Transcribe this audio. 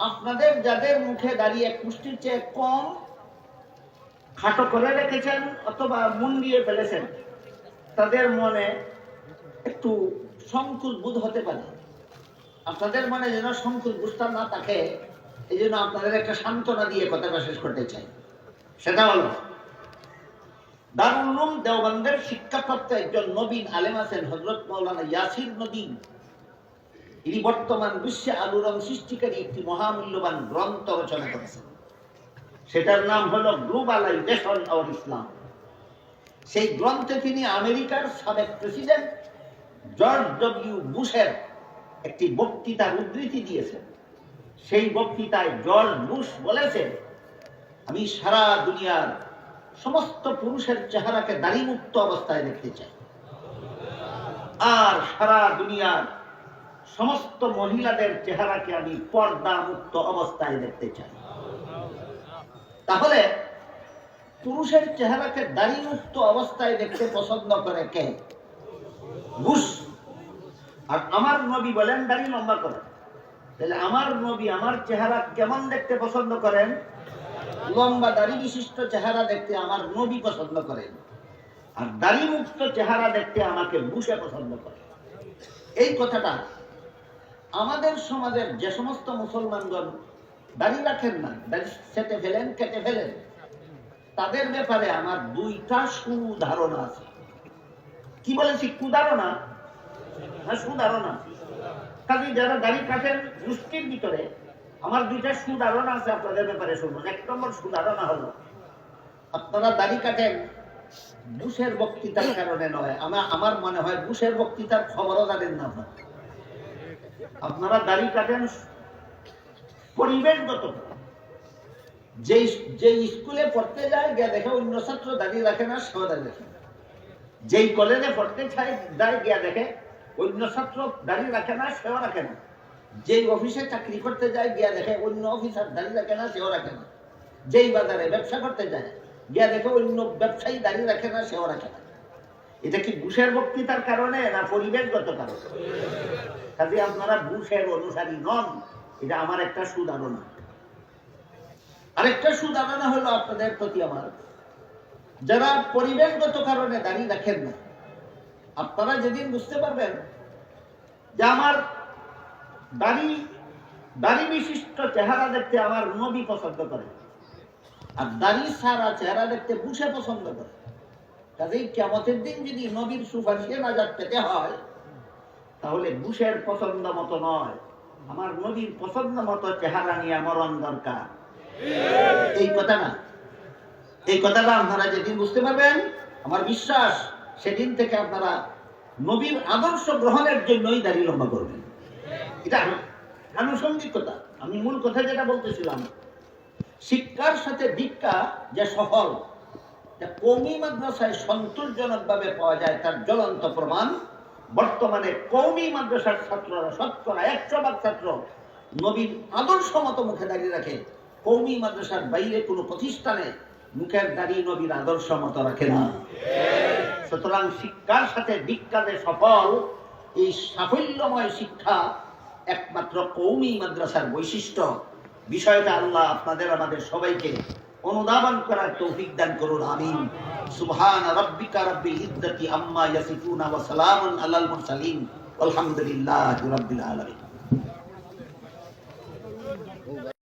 আপনাদের যাদের মুখে দাঁড়িয়ে পুষ্টির চেয়ে কম খাটো করে রেখেছেন অথবা মন দিয়ে ফেলেছেন, তাদের মনে একটু সংকুল বোধ হতে পারে। আপনাদের মনে যেন সংকুল বুঝতাম না থাকে এই জন্য আপনাদের একটা সান্ত্বনা দিয়ে কথাটা শেষ করতে চাই। সেটা হলো, দারুল দেওবন্দের শিক্ষাপ্রাপ্ত একজন নবীন আলেম আছেন হজরত মৌলানা ইয়াসির নদীন ইনি বর্তমান বিশ্বে আলোড়ন সৃষ্টিকারী একটি মহামূল্যবান গ্রন্থ রচনা করেছেন। সেটার নাম হলো গ্লোবালাইজেশন অফ ইসলাম। সেই গ্রন্থে তিনি আমেরিকার সাবেক প্রেসিডেন্ট জর্জ ডব্লিউ বুশের একটি বক্তৃতার উদ্ধৃতি দিয়েছেন। সেই বক্তৃতায় জর্জ বুশ বলেছেন, আমি সারা দুনিয়ার সমস্ত পুরুষের চেহারাকে দাড়িমুক্ত অবস্থায় দেখতে চাই। আর সারা দুনিয়ার সমস্ত মহিলাদের চেহারাকে আমি পর্দা মুক্ত অবস্থায় দেখতে চাই। তাহলে পুরুষের চেহারাকে দাড়ি মুক্ত অবস্থায় দেখতে পছন্দ করে কে? আর আমার নবী বলেন দাড়ি লম্বা করেন তাহলে আমার নবী আমার চেহারা কেমন দেখতে পছন্দ করেন? লম্বা দাড়ি বিশিষ্ট চেহারা দেখতে আমার নবী পছন্দ করেন। আর দাড়ি মুক্ত চেহারা দেখতে আমাকে বুশে পছন্দ করে এই কথাটা আমাদের সমাজের যে সমস্ত মুসলমানগণ দাড়ি রাখেন না, দাড়ি সেটে ফেলেন, কেটে ফেলেন, তাদের ব্যাপারে আমার দুইটা সুধারণা আছে। কি বলেছি কুধারণা? না সুধারণা। কাজে যারা দাড়ি কাটেন গোষ্ঠীর ভিতরে, আমার দুইটা সুধারণা আছে আপনাদের ব্যাপারে শুনুন এক নম্বর সুধারণা হলো, আপনারা দাড়ি কাটেন বুশের বক্তৃতার কারণে নয়, আমার আমার মনে হয় বুশের বক্তৃতার খবরও জানেন না আপনারা। আপনারা দাড়ি কাটেন পরিবেশগত। যে যে স্কুলে পড়তে যায়, গিয়ে দেখে অন্য ছাত্র দাঁড়িয়ে রাখে না, সেও দাঁড়িয়ে রাখে না। যেই কলেজে পড়তে চায়, যায় গিয়া দেখে অন্য ছাত্র দাঁড়িয়ে রাখে না, সেও রাখে না। যেই অফিসে চাকরি করতে যায়, গিয়া দেখে অন্য অফিসার দাঁড়িয়ে রাখে না, সেও রাখে না। যেই বাজারে ব্যবসা করতে যায়, গিয়া দেখে অন্য ব্যবসায়ী দাঁড়িয়ে রাখে না, সেও রাখে না। এটা কি বুশের বক্তৃতার কারণে না পরিবেশগত কারণে? কাজে আপনারা বুশের অনুসারী নন, এটা আমার একটা সুধারণা। আরেকটা সুধারণা হলো আপনাদের প্রতি আমার। যারা পরিবেশগত কারণে দাঁড়িয়ে রাখেন না, আপনারা যেদিন বুঝতে পারবেন যে আমার দাড়ি দাড়ি বিশিষ্ট চেহারা দেখতে আমার নবী পছন্দ করে, আর দাড়ি সারা চেহারা দেখতে বুঝে পছন্দ করে। কাজেই কেমতের দিন যদি নবীর সুপারিশে নাজাত পেতে হয়, তাহলে বুশের পছন্দ মতো নয়। আমার নবীর পছন্দ মতো চেহারা নিয়ে মরণ দরকার। এই কথা না। এই কথাটা আপনারা যেদিন বুঝতে পারবেন, আমার বিশ্বাস সেদিন থেকে আপনারা নবীর আদর্শ গ্রহণের জন্যই দাঁড়িয়ে লম্বা করবেন। এটা আনুষঙ্গিক কথা আমি মূল কথা যেটা বলতেছিলাম, শিক্ষার সাথে দীক্ষা যে সফল কৌমি মাদ্রাসায় সন্তোষজনক ভাবে পাওয়া যায় তার জ্বলন্ত প্রমাণ। বর্তমানে কৌমি মাদ্রাসার ছাত্ররা, শতকরা একশো ভাগ ছাত্র নবীর আদর্শ মতো মুখে দাঁড়িয়ে রাখে। কৌমি মাদ্রাসার বাইরে কোনো প্রতিষ্ঠানে মুখের দাঁড়িয়ে নবীর আদর্শ মতো রাখে না। সুতরাং শিক্ষার সাথে দীক্ষাতে সফল এই সাফল্যময় শিক্ষা একমাত্র কৌমি মাদ্রাসার বৈশিষ্ট্য। বিষয়টা আল্লাহ আপনাদের, আমাদের সবাইকে অনুধাবন করার তৌফিক দান করুন, আমিন। সুবহান রাব্বিকা রাব্বিল ইজ্জাতি আম্মা ইয়াসিফুনা ওয়া সালামুন আলাল মুরসালিন। আলহামদুলিল্লাহি রাব্বিল আলামিন।